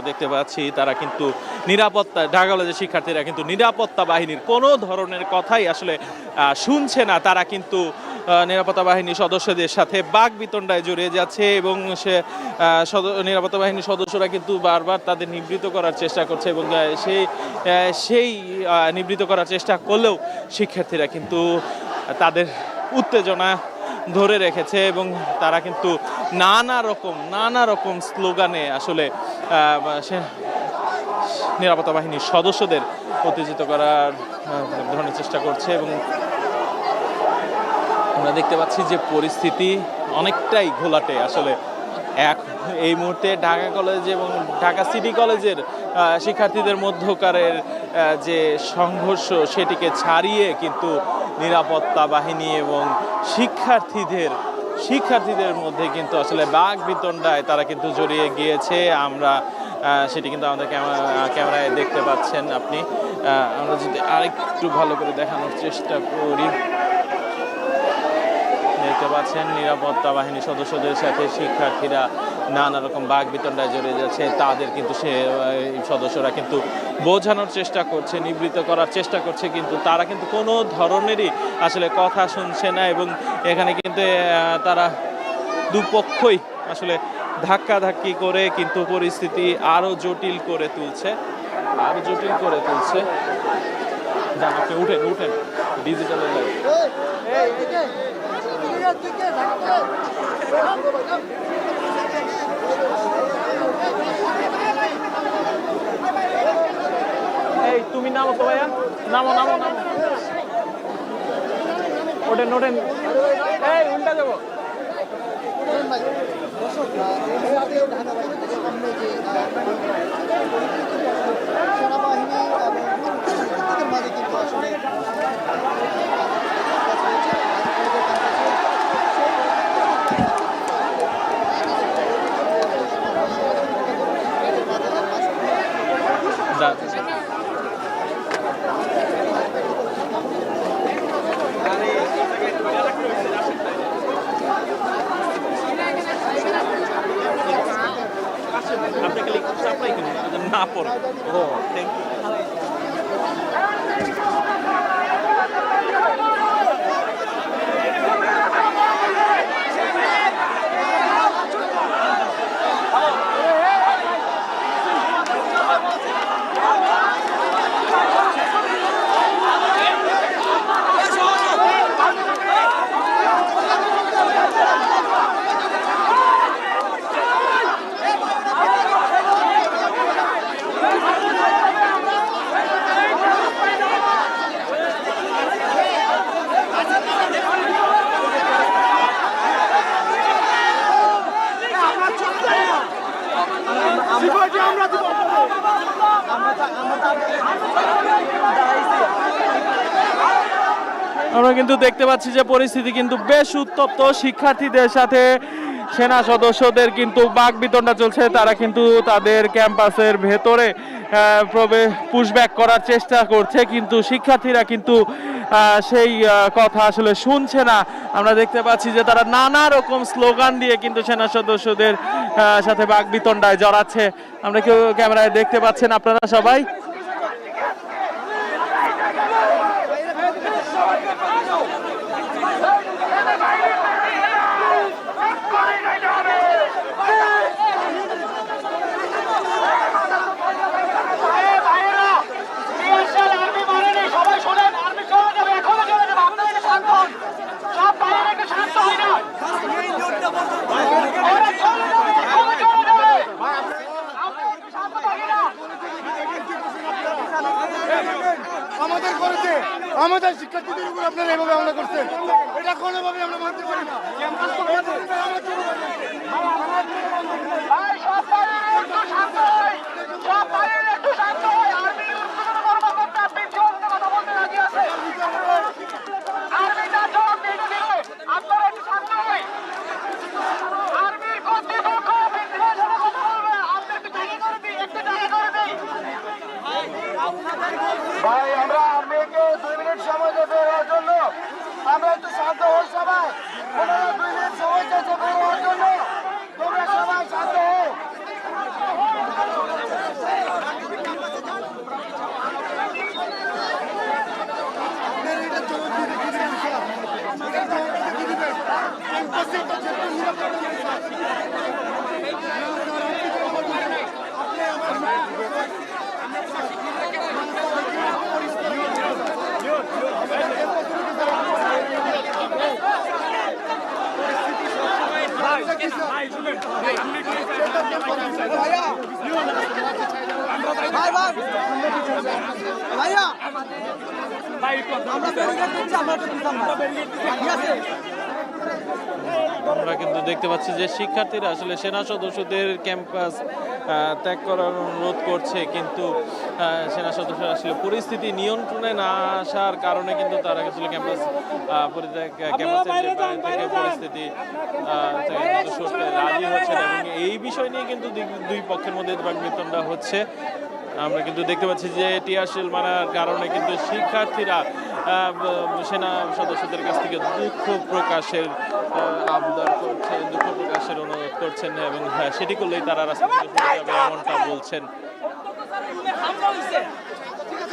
আমরা দেখতে পাচ্ছি, তারা কিন্তু নিরাপত্তা, ঢাকা কলেজের শিক্ষার্থীরা কিন্তু নিরাপত্তা বাহিনীর কোনো ধরনের কথাই আসলে শুনছে না। তারা কিন্তু নিরাপত্তা বাহিনীর সদস্যদের সাথে বাঘ বিতণ্ডায় জড়িয়ে যাচ্ছে এবং সে নিরাপত্তা বাহিনীর সদস্যরা কিন্তু বারবার তাদের নিবৃত করার চেষ্টা করছে এবং সেই সেই নিবৃত করার চেষ্টা করলেও শিক্ষার্থীরা কিন্তু তাদের উত্তেজনা ধরে রেখেছে এবং তারা কিন্তু নানা রকম নানা রকম স্লোগানে আসলে নিরাপত্তা বাহিনীর সদস্যদের উত্তেজিত করার ধরনের চেষ্টা করছে এবং আমরা দেখতে পাচ্ছি যে পরিস্থিতি অনেকটাই ঘোলাটে। আসলে এক, এই মুহূর্তে ঢাকা কলেজ এবং ঢাকা সিটি কলেজের শিক্ষার্থীদের মধ্যকারের যে সংঘর্ষ সেটিকে ছাড়িয়ে কিন্তু নিরাপত্তা বাহিনী এবং শিক্ষার্থীদের শিক্ষার্থীদের মধ্যে কিন্তু আসলে বাঘ বিতণ্ডায় তারা কিন্তু জড়িয়ে গিয়েছে। আমরা সেটি কিন্তু আমাদের ক্যামেরা, ক্যামেরায় দেখতে পাচ্ছেন আপনি। আমরা যদি আরেকটু ভালো করে দেখানোর চেষ্টা করি। দেখতে পাচ্ছেন নিরাপত্তা বাহিনীর সদস্যদের সাথে শিক্ষার্থীরা নানা রকম বাঘ বিতণ্ডায় জড়িয়ে যাচ্ছে তাদের কিন্তু সে সদস্যরা কিন্তু বোঝানোর চেষ্টা করছে নিবৃত করার চেষ্টা করছে কিন্তু তারা কিন্তু কোনো ধরনেরই আসলে কথা শুনছে না এবং এখানে কিন্তু তারা দুপক্ষই আসলে ধাক্কাধাক্কি করে কিন্তু পরিস্থিতি আরও জটিল করে তুলছে আরও জটিল করে তুলছে আপনি উঠেন উঠেন ডিজিটালের লাইফ এই তুমি নামো তো ভাইয়া। নামো নামো নামো। ওঠেন ওঠেন এই উল্টা যাব। সেনাবাহিনী না পড়ে ও থ্যাংক ইউ আমরা কিন্তু দেখতে পাচ্ছি যে পরিস্থিতি কিন্তু বেশ উত্তপ্ত। শিক্ষার্থীদের সাথে সেনা সদস্যদের কিন্তু বাক বিতণ্ডা চলছে। তারা কিন্তু তাদের ক্যাম্পাসের ভেতরে আহ, প্রবে পুশব্যাক করার চেষ্টা করছে। কিন্তু শিক্ষার্থীরা কিন্তু সেই কথা আসলে শুনছে না। আমরা দেখতে পাচ্ছি যে তারা নানা রকম স্লোগান দিয়ে কিন্তু সেনা সদস্যদের সাথে বাক বিতণ্ডায় জড়াচ্ছে। আমরা কেউ ক্যামেরায় দেখতে পাচ্ছেন আপনারা সবাই? আমাদের শিক্ষার্থীদের উপর আপনারা এভাবে হামলা করছেন? এটা কোনোভাবে আমরা মানতে পারি না। আমরা ব্যারিকেড দিচ্ছি আমরা ঠিক আছে? আমরা কিন্তু দেখতে পাচ্ছি যে শিক্ষার্থীরা আসলে সেনা সদস্যদের ক্যাম্পাস ত্যাগ করার অনুরোধ করছে কিন্তু সেনা সদস্যরা আসলে পরিস্থিতি নিয়ন্ত্রণে না আসার কারণে কিন্তু তারা আসলে ক্যাম্পাস পরিত্যাগ ক্যাম্পাসের পরিস্থিতি রাজি হচ্ছে না। এবং এই বিষয় নিয়ে কিন্তু দুই- পক্ষের মধ্যে বাকবিতণ্ডা হচ্ছে। আমরা কিন্তু দেখতে পাচ্ছি যে টিয়াশিল মানার কারণে কিন্তু শিক্ষার্থীরা সেনা সদস্যদের কাছ থেকে দুঃখ প্রকাশের আবদার করছেন দুঃখ প্রকাশের অনুরোধ করছেন এবং হ্যাঁ, সেটি করলেই তারা রাস্তা এমনটা বলছেন।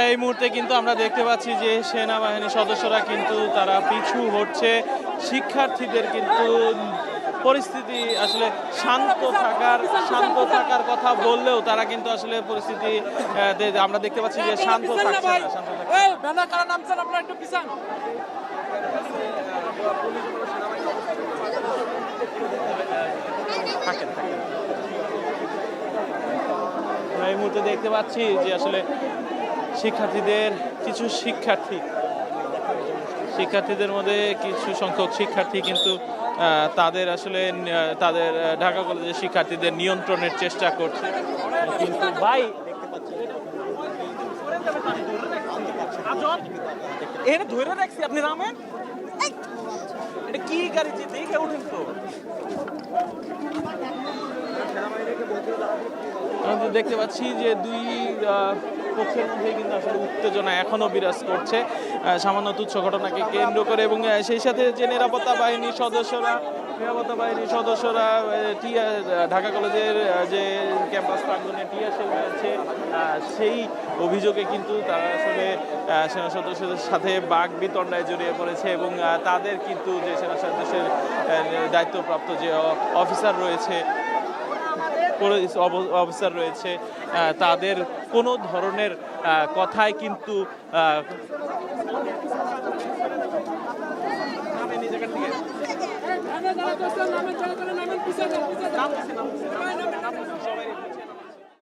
এই মুহূর্তে কিন্তু আমরা দেখতে পাচ্ছি যে সেনাবাহিনীর সদস্যরা কিন্তু তারা পিছু হচ্ছে শিক্ষার্থীদের কিন্তু পরিস্থিতি আসলে শান্ত থাকার শান্ত থাকার কথা বললেও তারা কিন্তু আসলে পরিস্থিতি আমরা দেখতে পাচ্ছি যে শান্ত থাকছে না শান্ত থাকছে না। এই ব্যানার কারা নামছেন আপনারা একটু পিছান। থাকেন থাকেন। এই মুহূর্তে দেখতে পাচ্ছি যে আসলে শিক্ষার্থীদের, কিছু শিক্ষার্থী। শিক্ষার্থীদের মধ্যে কিছু সংখ্যক শিক্ষার্থী কিন্তু তাদের আসলে তাদের ঢাকা কলেজের শিক্ষার্থীদের নিয়ন্ত্রণের চেষ্টা করছে। কিন্তু ভাই এখানে ধরে রাখছি, আপনি নামেন? এটা কি গাড়ি দেখে উঠেন তো? দেখতে পাচ্ছি যে দুই পক্ষের মধ্যে কিন্তু আসলে উত্তেজনা এখনও বিরাজ করছে। সামান্য তুচ্ছ ঘটনাকে কেন্দ্র করে এবং সেই সাথে যে নিরাপত্তা বাহিনীর সদস্যরা নিরাপত্তা বাহিনীর সদস্যরা টিয়া ঢাকা কলেজের যে ক্যাম্পাস প্রাঙ্গনে টিয়ারশেল রয়েছে আহ, সেই অভিযোগে কিন্তু তারা আসলে সেনা সদস্যদের সাথে বাঘ বিতণ্ডায় জড়িয়ে পড়েছে এবং তাদের কিন্তু যে সেনা সদস্যের দায়িত্বপ্রাপ্ত যে অফিসার রয়েছে অফিসার রয়েছে তাদের কোনো ধরনের কথায় কিন্তু নামে